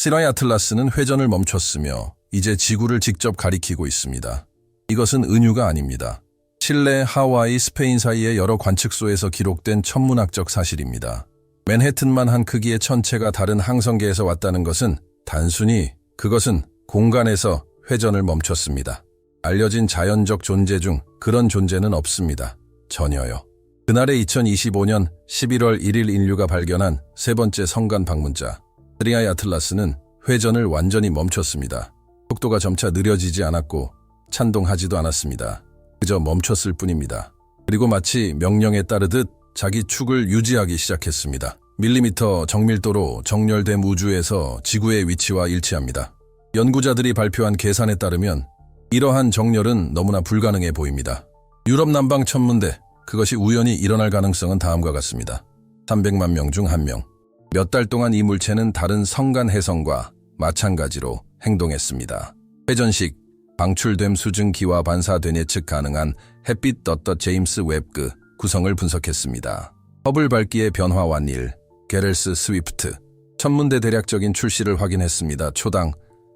시라이 아틀라스는 회전을 멈췄으며 이제 지구를 직접 가리키고 있습니다. 이것은 은유가 아닙니다. 칠레, 하와이, 스페인 사이의 여러 관측소에서 기록된 천문학적 사실입니다. 맨해튼만 한 크기의 천체가 다른 항성계에서 왔다는 것은 단순히 그것은 공간에서 회전을 멈췄습니다. 알려진 자연적 존재 중 그런 존재는 없습니다. 전혀요. 그날의 2025년 11월 1일 인류가 발견한 세 번째 성간 방문자 트리아이 아틀라스는 회전을 완전히 멈췄습니다. 속도가 점차 느려지지 않았고 찬동하지도 않았습니다. 그저 멈췄을 뿐입니다. 그리고 마치 명령에 따르듯 자기 축을 유지하기 시작했습니다. 밀리미터 정밀도로 정렬된 우주에서 지구의 위치와 일치합니다. 연구자들이 발표한 계산에 따르면 이러한 정렬은 너무나 불가능해 보입니다. 유럽 남방 천문대, 그것이 우연히 일어날 가능성은 다음과 같습니다. 300만 명중한 명. 몇 달 동안 이 물체는 다른 성간 해성과 마찬가지로 행동했습니다. 회전식, 방출됨 수증 기와 반사된 예측 가능한 햇빛 떴더 제임스 웹그 구성을 분석했습니다. 허블 밝기의 변화 완일, 게렐스 스위프트, 천문대 대략적인 출시를 확인했습니다. 초당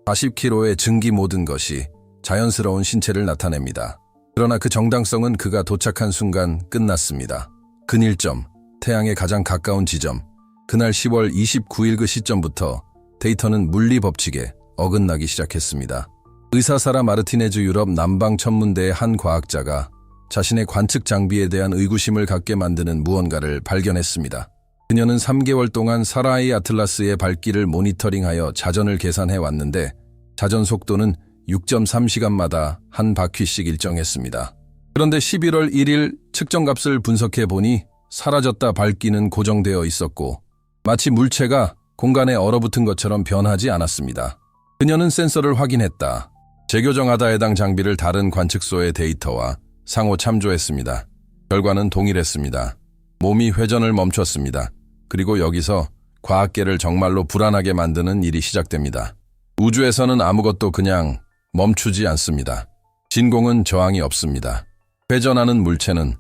40km의 증기 모든 것이 자연스러운 신체를 나타냅니다. 그러나 그 정당성은 그가 도착한 순간 끝났습니다. 근일점, 태양에 가장 가까운 지점, 그날 10월 29일 그 시점부터 데이터는 물리 법칙에 어긋나기 시작했습니다. 의사사라 마르티네즈 유럽 남방 천문대의 한 과학자가 자신의 관측 장비에 대한 의구심을 갖게 만드는 무언가를 발견했습니다. 그녀는 3개월 동안 사라이 아틀라스의 발길을 모니터링하여 자전을 계산해 왔는데 자전 속도는 6.3시간마다 한 바퀴씩 일정했습니다. 그런데 11월 1일 측정값을 분석해 보니 사라졌다 밝기는 고정되어 있었고 마치 물체가 공간에 얼어붙은 것처럼 변하지 않았습니다. 그녀는 센서를 확인했다. 재교정하다 해당 장비를 다른 관측소의 데이터와 상호 참조했습니다. 결과는 동일했습니다. 몸이 회전을 멈췄습니다. 그리고 여기서 과학계를 정말로 불안하게 만드는 일이 시작됩니다. 우주에서는 아무것도 그냥 멈추지 않습니다. 진공은 저항이 없습니다. 회전하는 물체는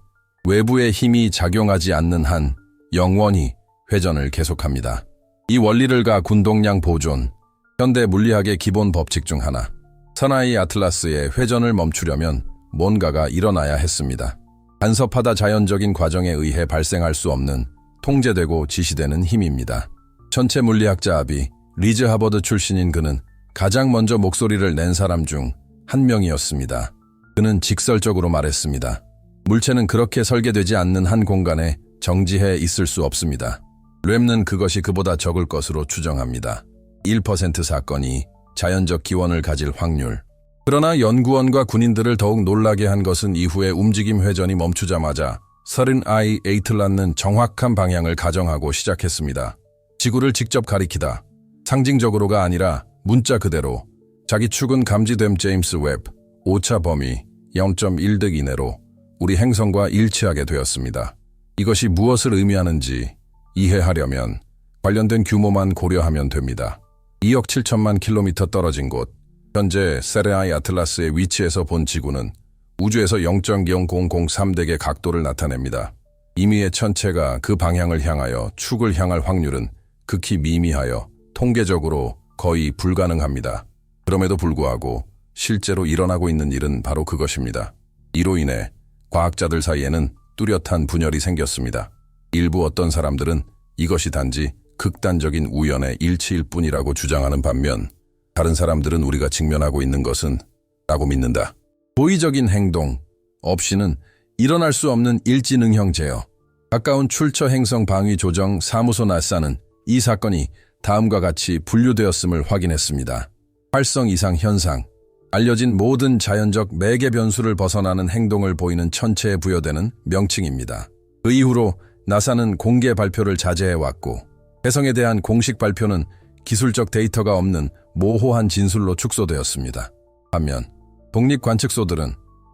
외부의 힘이 작용하지 않는 한 영원히 회전을 계속합니다. 이 원리를 가 군동량 보존, 현대 물리학의 기본 법칙 중 하나. 선아이 아틀라스의 회전을 멈추려면 뭔가가 일어나야 했습니다. 간섭하다 자연적인 과정에 의해 발생할 수 없는 통제되고 지시되는 힘입니다. 전체 물리학자 아비 리즈 하버드 출신인 그는 가장 먼저 목소리를 낸 사람 중 한 명이었습니다. 그는 직설적으로 말했습니다. 물체는 그렇게 설계되지 않는 한 공간에 정지해 있을 수 없습니다. 램는 그것이 그보다 적을 것으로 추정합니다. 1% 사건이 자연적 기원을 가질 확률. 그러나 연구원과 군인들을 더욱 놀라게 한 것은 이후에 움직임 회전이 멈추자마자 서른 아이 에이틀란는 정확한 방향을 가정하고 시작했습니다. 지구를 직접 가리키다. 상징적으로가 아니라 문자 그대로 자기 축은 감지됨 제임스 웹, 오차 범위 0.1득 이내로 우리 행성과 일치하게 되었습니다. 이것이 무엇을 의미하는지 이해하려면 관련된 규모만 고려하면 됩니다. 2억 7천만 킬로미터 떨어진 곳, 현재 세레아이 아틀라스의 위치에서 본 지구는 우주에서 0.0003덱의 각도를 나타냅니다. 이미의 천체가 그 방향을 향하여 축을 향할 확률은 극히 미미하여 통계적으로 거의 불가능합니다. 그럼에도 불구하고 실제로 일어나고 있는 일은 바로 그것입니다. 이로 인해 과학자들 사이에는 뚜렷한 분열이 생겼습니다. 일부 어떤 사람들은 이것이 단지 극단적인 우연의 일치일 뿐이라고 주장하는 반면 다른 사람들은 우리가 직면하고 있는 것은 라고 믿는다. 고의적인 행동 없이는 일어날 수 없는 일지능형 제어. 가까운 출처 행성 방위 조정 사무소 나사는 이 사건이 다음과 같이 분류되었음을 확인했습니다. 활성 이상 현상. 알려진 모든 자연적 매개 변수를 벗어나는 행동을 보이는 천체에 부여되는 명칭입니다. 그 이후로 나사는 공개 발표를 자제해왔고 해성에 대한 공식 발표는 기술적 데이터가 없는 모호한 진술로 축소되었습니다. 반면 독립관측소들은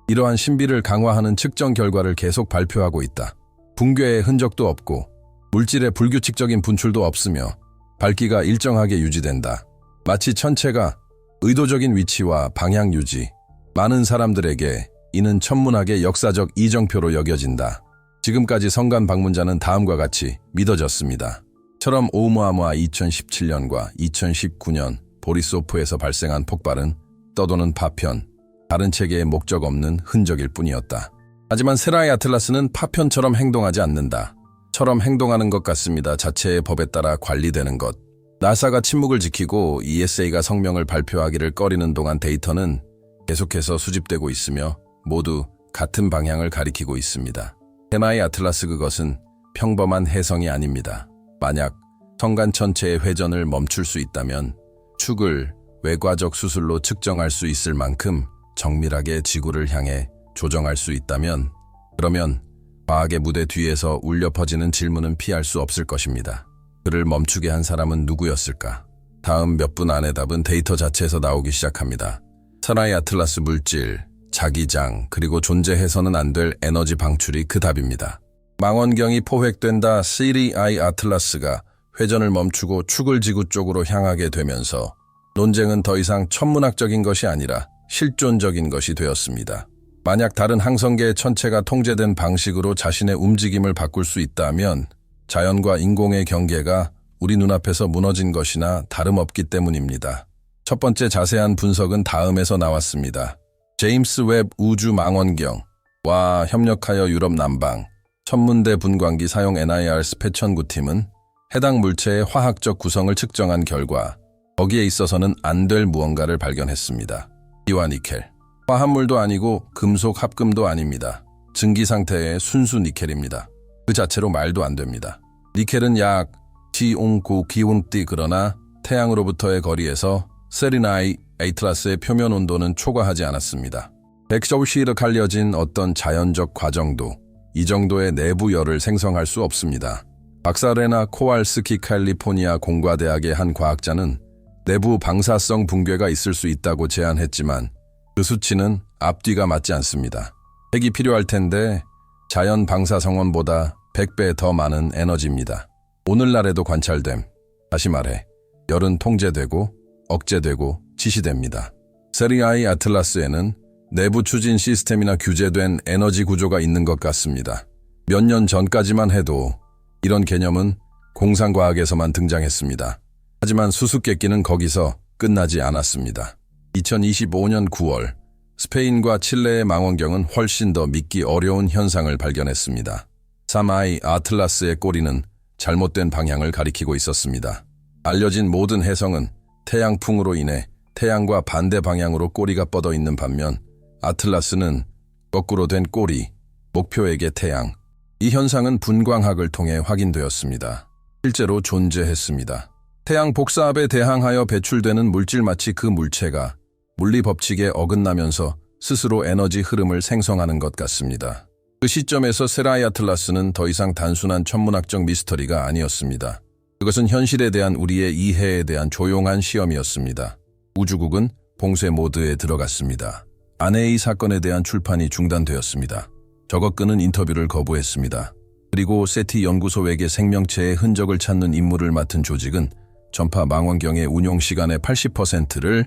이러한 신비를 강화하는 측정 결과를 계속 발표하고 있다. 붕괴의 흔적도 없고 물질의 불규칙적인 분출도 없으며 밝기가 일정하게 유지된다. 마치 천체가 의도적인 위치와 방향 유지, 많은 사람들에게 이는 천문학의 역사적 이정표로 여겨진다. 지금까지 성간 방문자는 다음과 같이 믿어졌습니다. 처럼 오umu아무아 2017년과 2019년 보리소프에서 발생한 폭발은 떠도는 파편, 다른 체계의 목적 없는 흔적일 뿐이었다. 하지만 세라의 아틀라스는 파편처럼 행동하지 않는다. 처럼 행동하는 것 같습니다. 자체의 법에 따라 관리되는 것. 나사가 침묵을 지키고 ESA가 성명을 발표하기를 꺼리는 동안 데이터는 계속해서 수집되고 있으며 모두 같은 방향을 가리키고 있습니다. 테마의 아틀라스 그것은 평범한 해성이 아닙니다. 만약 성간 전체의 회전을 멈출 수 있다면 축을 외과적 수술로 측정할 수 있을 만큼 정밀하게 지구를 향해 조정할 수 있다면 그러면 과학의 무대 뒤에서 울려 퍼지는 질문은 피할 수 없을 것입니다. 그를 멈추게 한 사람은 누구였을까? 다음 몇 분 안에 답은 데이터 자체에서 나오기 시작합니다. 사나이 아틀라스 물질, 자기장, 그리고 존재해서는 안 될 에너지 방출이 그 답입니다. 망원경이 포획된다 시리아이 아틀라스가 회전을 멈추고 축을 지구 쪽으로 향하게 되면서 논쟁은 더 이상 천문학적인 것이 아니라 실존적인 것이 되었습니다. 만약 다른 항성계의 천체가 통제된 방식으로 자신의 움직임을 바꿀 수 있다면 자연과 인공의 경계가 우리 눈앞에서 무너진 것이나 다름없기 때문입니다. 첫 번째 자세한 분석은 다음에서 나왔습니다. 제임스 웹 우주 망원경와 협력하여 유럽 남방 천문대 분광기 사용 NIR 스페천구팀은 해당 물체의 화학적 구성을 측정한 결과 거기에 있어서는 안 될 무언가를 발견했습니다. 이와 니켈. 화합물도 아니고 금속 합금도 아닙니다. 증기 상태의 순수 니켈입니다. 그 자체로 말도 안 됩니다. 니켈은 약 T09 기온띠 그러나 태양으로부터의 거리에서 세리나이 에이틀라스의 표면 온도는 초과하지 않았습니다. 백서울시로 갈려진 어떤 자연적 과정도 이 정도의 내부 열을 생성할 수 없습니다. 박사레나 코알스키 캘리포니아 공과대학의 한 과학자는 내부 방사성 붕괴가 있을 수 있다고 제안했지만 그 수치는 앞뒤가 맞지 않습니다. 핵이 필요할 텐데 자연 방사 성원보다 100배 더 많은 에너지입니다. 오늘날에도 관찰됨. 다시 말해, 열은 통제되고 억제되고 지시됩니다. 세리아이 아틀라스에는 내부 추진 시스템이나 규제된 에너지 구조가 있는 것 같습니다. 몇 년 전까지만 해도 이런 개념은 공상과학에서만 등장했습니다. 하지만 수수께끼는 거기서 끝나지 않았습니다. 2025년 9월 스페인과 칠레의 망원경은 훨씬 더 믿기 어려운 현상을 발견했습니다. 사마이 아틀라스의 꼬리는 잘못된 방향을 가리키고 있었습니다. 알려진 모든 해성은 태양풍으로 인해 태양과 반대 방향으로 꼬리가 뻗어 있는 반면 아틀라스는 거꾸로 된 꼬리, 목표에게 태양. 이 현상은 분광학을 통해 확인되었습니다. 실제로 존재했습니다. 태양 복사압에 대항하여 배출되는 물질 마치 그 물체가 물리 법칙에 어긋나면서 스스로 에너지 흐름을 생성하는 것 같습니다. 그 시점에서 세라이 아틀라스는 더 이상 단순한 천문학적 미스터리가 아니었습니다. 그것은 현실에 대한 우리의 이해에 대한 조용한 시험이었습니다. 우주국은 봉쇄 모드에 들어갔습니다. 아내의 사건에 대한 출판이 중단되었습니다. 저것 끄는 인터뷰를 거부했습니다. 그리고 세티 연구소 외계 생명체의 흔적을 찾는 임무를 맡은 조직은 전파 망원경의 운용 시간의 80%를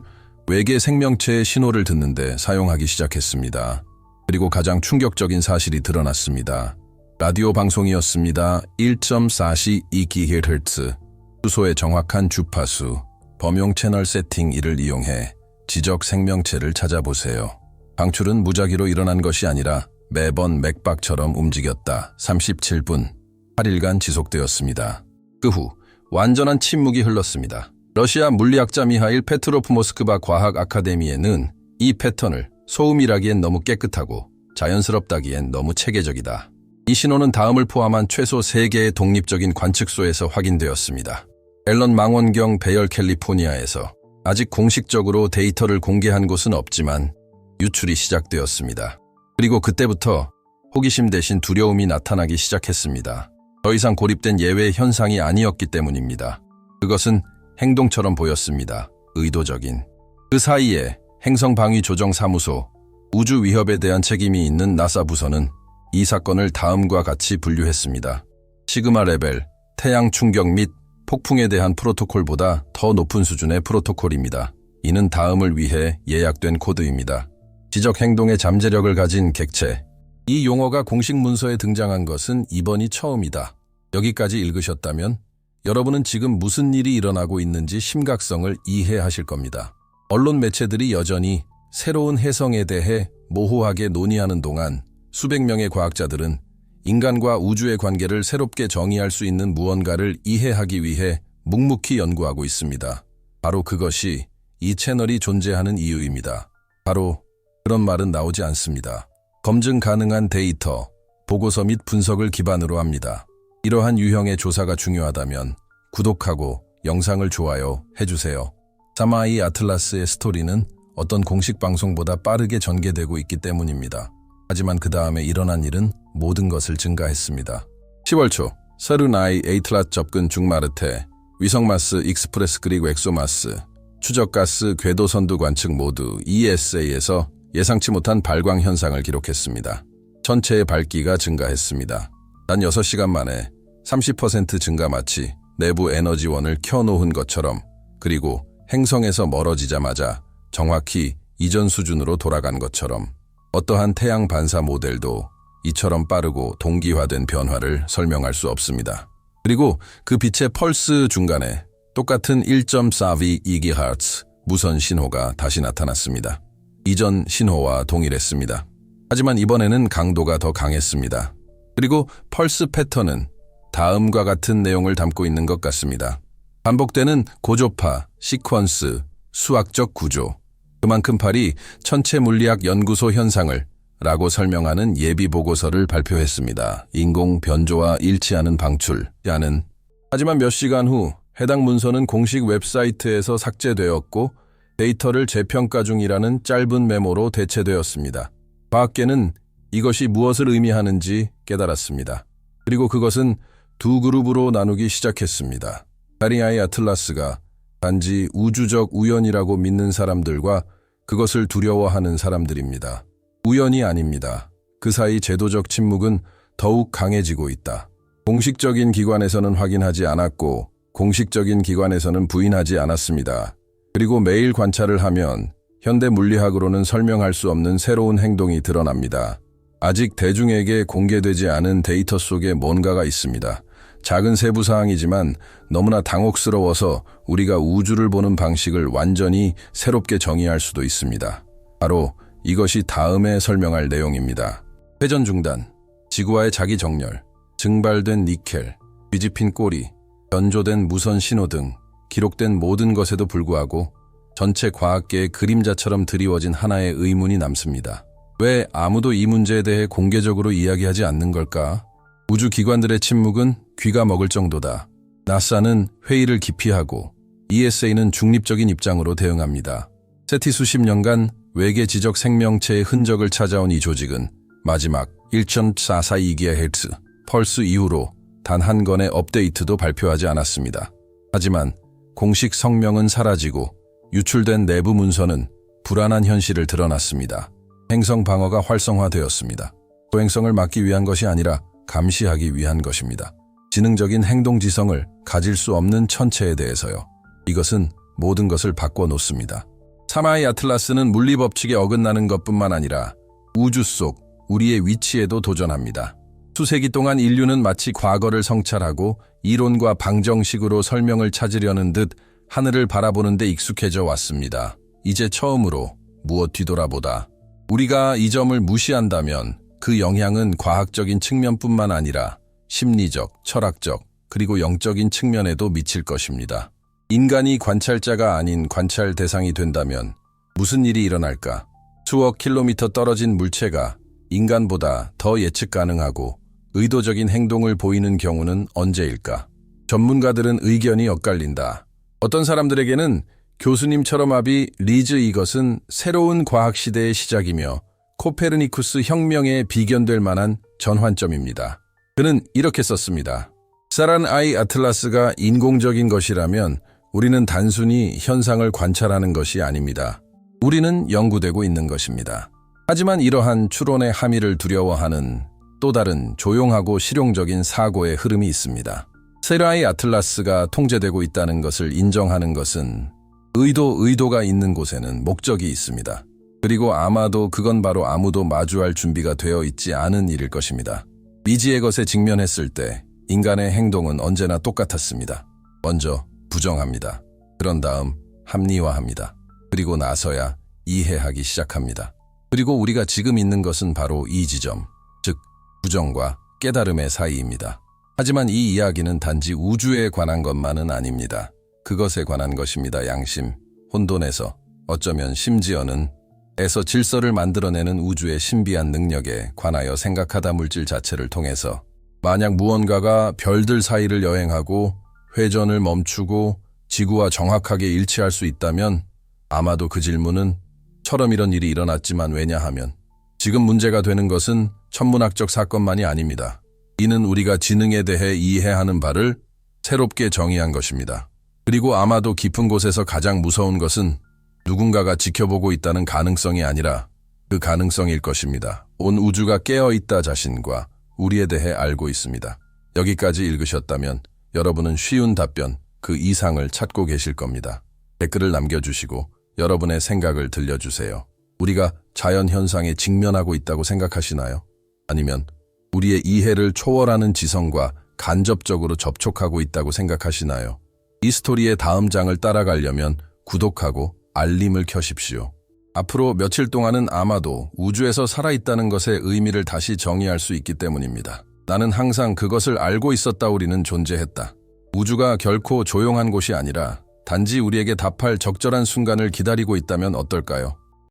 외계 생명체의 신호를 듣는데 사용하기 시작했습니다. 그리고 가장 충격적인 사실이 드러났습니다. 라디오 방송이었습니다. 1.42GHz 수소의 정확한 주파수, 범용 채널 세팅 이를 이용해 지적 생명체를 찾아보세요. 방출은 무작위로 일어난 것이 아니라 매번 맥박처럼 움직였다. 37분, 8일간 지속되었습니다. 그 후 완전한 침묵이 흘렀습니다. 러시아 물리학자 미하일 페트로프 모스크바 과학 아카데미에는 이 패턴을 소음이라기엔 너무 깨끗하고 자연스럽다기엔 너무 체계적이다. 이 신호는 다음을 포함한 최소 3개의 독립적인 관측소에서 확인되었습니다. 앨런 망원경 배열 캘리포니아에서 아직 공식적으로 데이터를 공개한 곳은 없지만 유출이 시작되었습니다. 그리고 그때부터 호기심 대신 두려움이 나타나기 시작했습니다. 더 이상 고립된 예외 현상이 아니었기 때문입니다. 그것은 행동처럼 보였습니다. 의도적인. 그 사이에 행성방위조정사무소, 우주 위협에 대한 책임이 있는 나사 부서는 이 사건을 다음과 같이 분류했습니다. 시그마 레벨, 태양 충격 및 폭풍에 대한 프로토콜보다 더 높은 수준의 프로토콜입니다. 이는 다음을 위해 예약된 코드입니다. 지적 행동의 잠재력을 가진 객체. 이 용어가 공식 문서에 등장한 것은 이번이 처음이다. 여기까지 읽으셨다면 여러분은 지금 무슨 일이 일어나고 있는지 심각성을 이해하실 겁니다. 언론 매체들이 여전히 새로운 해성에 대해 모호하게 논의하는 동안 수백 명의 과학자들은 인간과 우주의 관계를 새롭게 정의할 수 있는 무언가를 이해하기 위해 묵묵히 연구하고 있습니다. 바로 그것이 이 채널이 존재하는 이유입니다. 바로 그런 말은 나오지 않습니다. 검증 가능한 데이터, 보고서 및 분석을 기반으로 합니다. 이러한 유형의 조사가 중요하다면 구독하고 영상을 좋아요 해주세요. 사마이 아틀라스의 스토리는 어떤 공식 방송보다 빠르게 전개되고 있기 때문입니다. 하지만 그 다음에 일어난 일은 모든 것을 증가했습니다. 10월 초 서른아이 에이틀랏 접근 중마르테, 위성마스 익스프레스 그리고 엑소마스, 추적가스 궤도선두 관측 모두 ESA에서 예상치 못한 발광 현상을 기록했습니다. 전체의 밝기가 증가했습니다. 단 6시간 만에 30% 증가 마치 내부 에너지원을 켜놓은 것처럼 그리고 행성에서 멀어지자마자 정확히 이전 수준으로 돌아간 것처럼 어떠한 태양 반사 모델도 이처럼 빠르고 동기화된 변화를 설명할 수 없습니다. 그리고 그 빛의 펄스 중간에 똑같은 1.4V 2GHz 무선 신호가 다시 나타났습니다. 이전 신호와 동일했습니다. 하지만 이번에는 강도가 더 강했습니다. 그리고 펄스 패턴은 다음과 같은 내용을 담고 있는 것 같습니다. 반복되는 고조파, 시퀀스, 수학적 구조. 그만큼 팔이 천체 물리학 연구소 현상을 라고 설명하는 예비 보고서를 발표했습니다. 인공 변조와 일치하는 방출이라는 하지만 몇 시간 후 해당 문서는 공식 웹사이트에서 삭제되었고 데이터를 재평가 중이라는 짧은 메모로 대체되었습니다. 과학계는 이것이 무엇을 의미하는지 깨달았습니다. 그리고 그것은 두 그룹으로 나누기 시작했습니다. 다리아의 아틀라스가 단지 우주적 우연이라고 믿는 사람들과 그것을 두려워하는 사람들입니다. 우연이 아닙니다. 그 사이 제도적 침묵은 더욱 강해지고 있다. 공식적인 기관에서는 확인하지 않았고 공식적인 기관에서는 부인하지 않았습니다. 그리고 매일 관찰을 하면 현대 물리학으로는 설명할 수 없는 새로운 행동이 드러납니다. 아직 대중에게 공개되지 않은 데이터 속에 뭔가가 있습니다. 작은 세부 사항이지만 너무나 당혹스러워서 우리가 우주를 보는 방식을 완전히 새롭게 정의할 수도 있습니다. 바로 이것이 다음에 설명할 내용입니다. 회전 중단, 지구와의 자기 정렬, 증발된 니켈, 뒤집힌 꼬리, 변조된 무선 신호 등 기록된 모든 것에도 불구하고 전체 과학계의 그림자처럼 드리워진 하나의 의문이 남습니다. 왜 아무도 이 문제에 대해 공개적으로 이야기하지 않는 걸까? 우주 기관들의 침묵은 귀가 먹을 정도다. 나사는 회의를 기피하고 ESA는 중립적인 입장으로 대응합니다. 세티 수십 년간 외계 지적 생명체의 흔적을 찾아온 이 조직은 마지막 1.442GHz 펄스 이후로 단 한 건의 업데이트도 발표하지 않았습니다. 하지만 공식 성명은 사라지고 유출된 내부 문서는 불안한 현실을 드러났습니다. 행성 방어가 활성화되었습니다. 소행성을 막기 위한 것이 아니라 감시하기 위한 것입니다. 지능적인 행동지성을 가질 수 없는 천체에 대해서요. 이것은 모든 것을 바꿔놓습니다. 사마이 아틀라스는 물리법칙에 어긋나는 것뿐만 아니라 우주 속 우리의 위치에도 도전합니다. 수세기 동안 인류는 마치 과거를 성찰하고 이론과 방정식으로 설명을 찾으려는 듯 하늘을 바라보는 데 익숙해져 왔습니다. 이제 처음으로 무엇 뒤돌아보다 우리가 이 점을 무시한다면 그 영향은 과학적인 측면뿐만 아니라 심리적, 철학적, 그리고 영적인 측면에도 미칠 것입니다. 인간이 관찰자가 아닌 관찰 대상이 된다면 무슨 일이 일어날까? 수억 킬로미터 떨어진 물체가 인간보다 더 예측 가능하고 의도적인 행동을 보이는 경우는 언제일까? 전문가들은 의견이 엇갈린다. 어떤 사람들에게는 교수님처럼 합이 리즈 이것은 새로운 과학 시대의 시작이며 코페르니쿠스 혁명에 비견될 만한 전환점입니다. 그는 이렇게 썼습니다. 사란 아이 아틀라스가 인공적인 것이라면 우리는 단순히 현상을 관찰하는 것이 아닙니다. 우리는 연구되고 있는 것입니다. 하지만 이러한 추론의 함의를 두려워하는 또 다른 조용하고 실용적인 사고의 흐름이 있습니다. 세라이 아틀라스가 통제되고 있다는 것을 인정하는 것은 의도 의도가 있는 곳에는 목적이 있습니다. 그리고 아마도 그건 바로 아무도 마주할 준비가 되어 있지 않은 일일 것입니다. 미지의 것에 직면했을 때 인간의 행동은 언제나 똑같았습니다. 먼저 부정합니다. 그런 다음 합리화합니다. 그리고 나서야 이해하기 시작합니다. 그리고 우리가 지금 있는 것은 바로 이 지점, 즉 부정과 깨달음의 사이입니다. 하지만 이 이야기는 단지 우주에 관한 것만은 아닙니다. 그것에 관한 것입니다. 양심, 혼돈에서 어쩌면 심지어는 에서 질서를 만들어내는 우주의 신비한 능력에 관하여 생각하다 물질 자체를 통해서 만약 무언가가 별들 사이를 여행하고 회전을 멈추고 지구와 정확하게 일치할 수 있다면 아마도 그 질문은 처럼 이런 일이 일어났지만 왜냐하면 지금 문제가 되는 것은 천문학적 사건만이 아닙니다. 이는 우리가 지능에 대해 이해하는 바를 새롭게 정의한 것입니다. 그리고 아마도 깊은 곳에서 가장 무서운 것은 누군가가 지켜보고 있다는 가능성이 아니라 그 가능성일 것입니다. 온 우주가 깨어 있다 자신과 우리에 대해 알고 있습니다. 여기까지 읽으셨다면 여러분은 쉬운 답변, 그 이상을 찾고 계실 겁니다. 댓글을 남겨주시고 여러분의 생각을 들려주세요. 우리가 자연 현상에 직면하고 있다고 생각하시나요? 아니면 우리의 이해를 초월하는 지성과 간접적으로 접촉하고 있다고 생각하시나요? 이 스토리의 다음 장을 따라가려면 구독하고 알림을 켜십시오. 앞으로 며칠 동안은 아마도 우주에서 살아있다는 것의 의미를 다시 정의할 수 있기 때문입니다. 나는 항상 그것을 알고 있었다 우리는 존재했다. 우주가 결코 조용한 곳이 아니라 단지 우리에게 답할 적절한 순간을 기다리고 있다면 어떨까요?